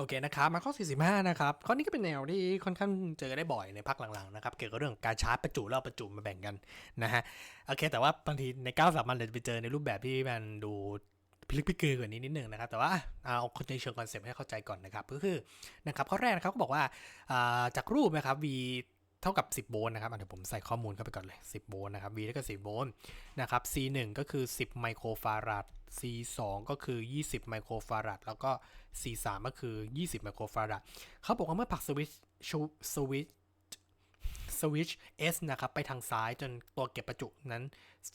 โอเคนะครับมาข้อ 45 นะครับ ข้อนี้ก็เป็นแนวที่ค่อนข้างเจอได้บ่อยในภาคหลังๆนะครับ เกี่ยวกับเรื่องการชาร์จประจุแล้วเอาประจุมาแบ่งกันนะฮะ โอเค แต่ว่าบางทีในก้าวสามมันเราจะไปเจอในรูปแบบที่มันดูพลิกพิเกอกว่านี้นิดนึงนะครับ แต่ว่าเอาในเชิงคอนเซปต์ให้เข้าใจก่อนนะครับ ก็คือนะครับข้อแรกนะครับก็บอกว่าอ่าจากรูปนะครับ V เท่ากับ 10 โวลต์นะครับอะเดี๋ยวผมใส่ข้อมูลเข้าไปก่อนเลย 10 โวลต์นะครับ V เท่ากับ 10 โวลต์นะครับ C 1ก็คือ 10 ไมโครฟาราด C 2ก็คือ 20 ไมโครฟาราด แล้วก็ C 3ก็คือ 20 ไมโครฟาราด เขาบอกว่าเมื่อผลักสวิตช์สวิตช์สวิตช์ S นะครับไปทางซ้ายจนตัวเก็บประจุนั้น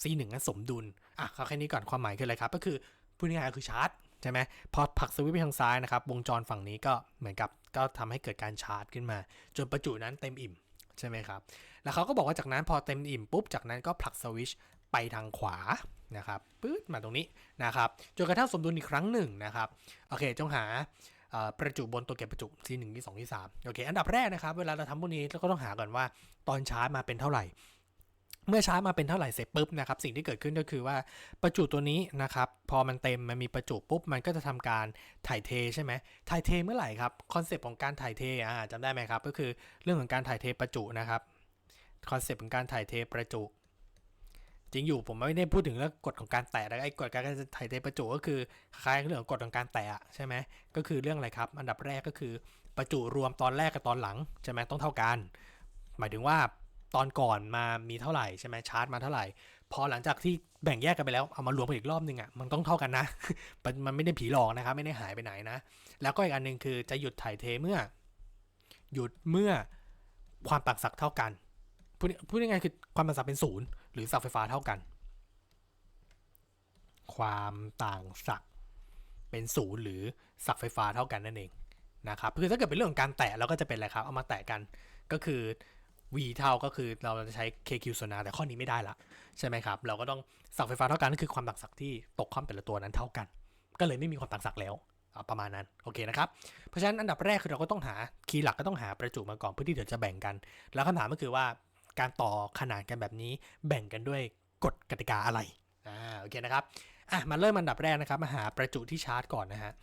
C 1 นั้นสมดุล อะเขาแค่นี้ก่อนความหมายคืออะไรครับ ก็คือพูดง่ายๆคือชาร์จใช่ไหมพอผลักสวิตช์ไปทางซ้ายนะครับ วงจรฝั่งนี้ก็เหมือนกับก็ทำให้เกิดการชาร์จขึ้นมา จนประจุนั้นเต็มอิ่ม ใช่ไหมครับ แล้วเขาก็บอกว่าจากนั้นพอเต็มอิ่มปุ๊บ จากนั้นก็ผลักสวิชไปทางขวานะครับปื๊ดมาตรงนี้นะครับ จนกระทั่งสมดุลอีกครั้งหนึ่งนะครับ โอเค จงหาประจุบนตัวเก็บประจุที่1ที่2ที่3โอเค อันดับแรกนะครับ เวลาเราทำพวกนี้เราก็ต้องหาก่อนว่าตอนชาร์จมาเป็นเท่าไหร่ เมื่อชาร์จมาเป็นเท่าไหร่เสร็จปุ๊บนะครับสิ่งที่เกิดขึ้นก็คือว่าประจุตัวนี้นะครับพอมันเต็มมันมีประจุปุ๊บมันก็จะทำการถ่ายเทใช่ไหมถ่ายเทเมื่อไหร่ครับคอนเซปต์ของการถ่ายเทอ่าจำได้ไหมครับก็คือเรื่องของการถ่ายเทประจุนะครับคอนเซปต์ของการถ่ายเทประจุ จริงอยู่ผมไม่ได้พูดถึงเรื่องกฎของการแตะไอ้กฎการถ่ายเทประจุก็คือคล้ายเรื่องของกฎของการแตะใช่ไหมก็คือเรื่องอะไรครับ อันดับแรกก็คือประจุรวมตอนแรกกับตอนหลังใช่ไหมต้องเท่ากัน หมายถึงว่า ตอนก่อนมามีเท่าไหร่ใช่ไหมชาร์จมาเท่าไหร่ พอหลังจากที่แบ่งแยกกันไปแล้วเอามารวมกันอีกรอบนึงอะมันต้องเท่ากันนะ มันไม่ได้ผีหลอกนะครับไม่ได้หายไปไหนนะ แล้วก็อีกอันหนึ่งคือจะหยุดถ่ายเทเมื่อ หยุดเมื่อความต่างศักย์เท่ากันพูดพูดง่ายๆคือความต่างศักเป็นศูนย์หรือศักย์ไฟฟ้าเท่ากันความต่างศักย์เป็นศูนย์หรือศักย์ไฟฟ้าเท่ากันนั่นเองนะครับคือถ้าเกิดเป็นเรื่องของการแตะเราก็จะเป็นอะไรครับ เอามาแตะกันก็คือ v เท่าก็คือเราจะใช้ kq ส่วน r แต่ข้อนี้ไม่ได้ละใช่ไหมครับ เราก็ต้องศักไฟฟ้าเท่ากันก็คือความต่างศักย์ที่ตกข้ามแต่ละตัวนั้นเท่ากัน ก็เลยไม่มีความต่างศักย์แล้วประมาณนั้นโอเคนะครับเพราะฉะนั้นอันดับแรกคือเราก็ต้องหาคีย์หลักก็ต้องหาประจุมาก่อนเพื่อที่เดี๋ยวจะแบ่งกัน แล้วคำถามก็คือว่าการต่อขนาดกันแบบนี้แบ่งกันด้วยกฎกติกาอะไรอ่าโอเคนะครับอะมาเริ่มอันดับแรกนะครับมาหาประจุที่ชาร์จก่อนนะฮะ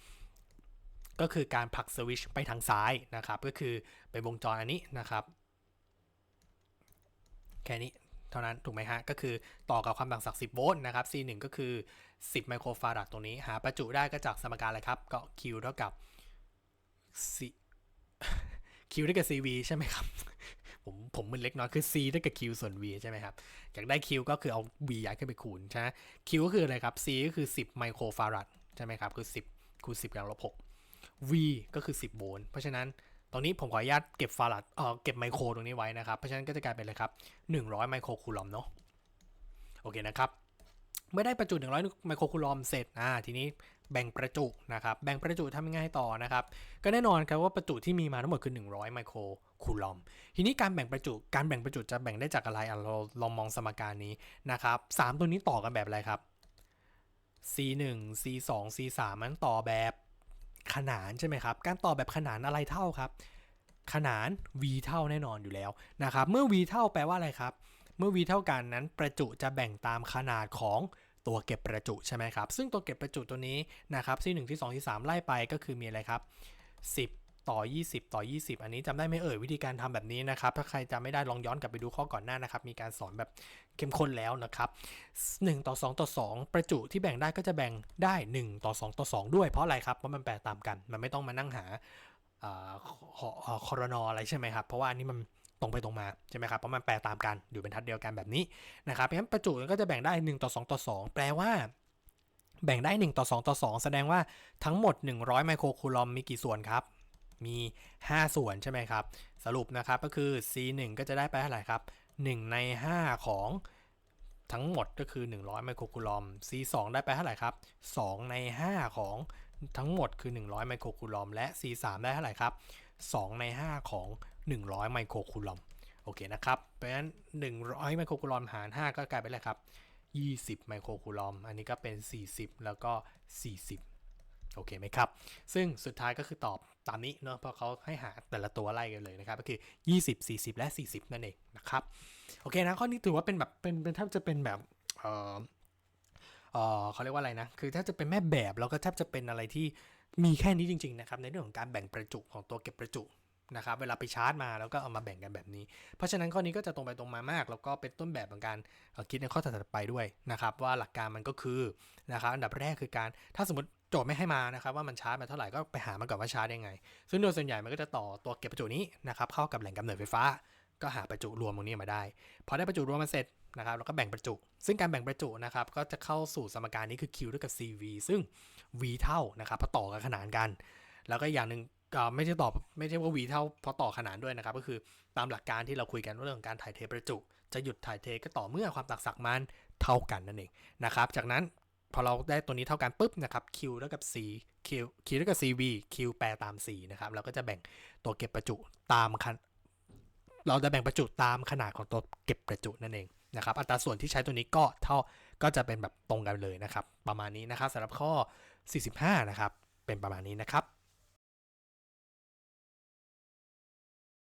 ก็คือการผลักสวิชไปทางซ้ายนะครับก็คือเป็นวงจรอันนี้นะครับ แค่นี้เท่านั้นถูกไหมฮะ ก็คือต่อกับความต่างศักดิ์10 โวลต์นะครับ C 1 ก็คือ 10 ไมโครฟาราดตรงนี้ หาประจุได้ก็จากสมการอะไรครับ ก็ Q เท่ากับ C Q เท่ากับ CV ใช่ไหมครับ ผมผมมันเล็กน้อยคือ C เท่ากับ Q ส่วน V ใช่ไหมครับ อยากได้ Q ก็คือเอา V ย้ายขึ้นไปคูณใช่ไหม Q ก็คืออะไรครับ C ก็คือ 10 ไมโครฟาราดใช่ไหมครับ คือ 10คูณ10กำลังลบ6 V ก็คือ 10 โวลต์เพราะฉะนั้น ตรงนี้ผมขออนุญาตเก็บฟาราดเอ่อเก็บไมโครตรงนี้ไว้นะครับ เพราะฉะนั้นก็จะกลายเป็นอะไรครับ 100 ไมโครคูลอมเนาะโอเคนะครับเมื่อได้ประจุ 100 ไมโครคูลอมเสร็จอ่าทีนี้แบ่งประจุนะครับ แบ่งประจุทำยังไงต่อนะครับ ก็แน่นอนครับว่าประจุที่มีมาทั้งหมดคือ 100 ไมโครคูลอม ทีนี้การแบ่งประจุ การแบ่งประจุจะแบ่งได้จากอะไรอะเราลองมองสมการนี้นะครับสามตัวนี้ต่อกันแบบอะไรครับ C1 C2 C3 มันต่อแบบ ขนานใช่ไหมครับ การต่อแบบขนานอะไรเท่าครับ ขนาน v เท่าแน่นอนอยู่แล้วนะครับ เมื่อ v เท่าแปลว่าอะไรครับ เมื่อ v เท่ากันนั้นประจุจะแบ่งตามขนาดของตัวเก็บประจุใช่ไหมครับ ซึ่งตัวเก็บประจุตัวนี้นะครับที่1ที่2ที่3ไล่ไปก็คือมีอะไรครับ 10 ต่อ 20 ต่อ 20 อันนี้จำได้ไหมเอ่ยวิธีการทำแบบนี้นะครับ ถ้าใครจำไม่ได้ลองย้อนกลับไปดูข้อก่อนหน้านะครับ มีการสอนแบบเข้มข้นแล้วนะครับ 1 ต่อ 2 ต่อ 2 ประจุที่แบ่งได้ก็จะแบ่งได้ 1 ต่อ 2 ต่อ 2 ด้วยเพราะอะไรครับ เพราะมันแปลตามกัน มันไม่ต้องมานั่งหาคอรนออะไรใช่ไหมครับ เพราะว่าอันนี้มันตรงไปตรงมาใช่ไหมครับ เพราะมันแปลตามกันอยู่เป็นทัดเดียวกันแบบนี้นะครับเพราะงั้นประจุก็จะแบ่งได้ 1 ต่อ 2 ต่อ 2 แปลว่าแบ่งได้ 1 ต่อ 2 ต่อ 2 แสดงว่าทั้งหมด 100 ไมโครคูลอมมีกี่ส่วนครับ มี 5 ส่วนใช่ไหมครับ สรุปนะครับก็คือ C1 ก็จะได้ไปเท่าไหร่ครับ 1 ใน 5 ของทั้งหมดก็คือ 100 ไมโครคูลอม C2 ได้ไปเท่าไหร่ครับ 2 ใน 5 ของทั้งหมดคือ 100 ไมโครคูลอม และ C3 ได้เท่าไหร่ครับ 2 ใน 5 ของ 100 ไมโครคูลอม โอเคนะครับ เพราะฉะนั้น 100 ไมโครคูลอมหาร 5 ก็กลายเป็นอะไรครับ 20 ไมโครคูลอม อันนี้ก็เป็น 40 แล้วก็ 40 โอเคไหมครับ ซึ่งสุดท้ายก็คือตอบตามนี้เนาะเพราะเขาให้หาแต่ละตัวไล่กันเลยนะครับ ก็คือ 20 40 และ 40 นั่นเองนะครับ โอเคนะข้อนี้ถือว่าเป็นแบบเป็นเป็นแทบจะเป็นแบบเออเออเขาเรียกว่าอะไรนะ คือแทบจะเป็นแม่แบบแล้วก็แทบจะเป็นอะไรที่มีแค่นี้จริงๆนะครับในเรื่องของการแบ่งประจุของตัวเก็บประจุ นะครับเวลาไปชาร์จมาแล้วก็เอามาแบ่งกันแบบนี้ เพราะฉะนั้นข้อนี้ก็จะตรงไปตรงมามาก แล้วก็เป็นต้นแบบของการคิดในข้อถัดไปด้วยนะครับว่าหลักการมันก็คือนะครับอันดับแรกคือการถ้าสมมติโจทย์ไม่ให้มานะครับว่ามันชาร์จมาเท่าไหร่ก็ไปหามาก่อนว่าชาร์จยังไง ซึ่งโดยส่วนใหญ่มันก็จะต่อตัวเก็บประจุนี้นะครับเข้ากับแหล่งกำเนิดไฟฟ้า ก็หาประจุรวมตรงนี้มาได้ พอได้ประจุรวมมาเสร็จนะครับแล้วก็แบ่งประจุ ซึ่งการแบ่งประจุนะครับก็จะเข้าสู่สมการนี้คือ Q เท่ากับ CV ซึ่ง V เท่านะครับพราะต่อกันขนานกัน แล้วก็อย่างหนึ่ง ไม่ใช่ตอบไม่ใช่ว่า V เท่าเพราะต่อขนานด้วยนะครับ ก็คือตามหลักการที่เราคุยกันเรื่องของการถ่ายเทประจุ จะหยุดถ่ายเทก็ต่อเมื่อความตักศักมันเท่ากันนั่นเองนะครับ จากนั้นพอเราได้ตัวนี้เท่ากันปุ๊บนะครับ Q เท่ากับ C Q Q เท่ากับ CV Q แปลตาม C นะครับ เราก็จะแบ่งตัวเก็บประจุตามขนเราจะแบ่งประจุตามขนาดของตัวเก็บประจุนั่นเองนะครับ อัตราส่วนที่ใช้ตัวนี้ก็เท่าก็จะเป็นแบบตรงกันเลยนะครับ ประมาณนี้นะครับสำหรับข้อ 45 นะครับ เป็นประมาณนี้นะครับ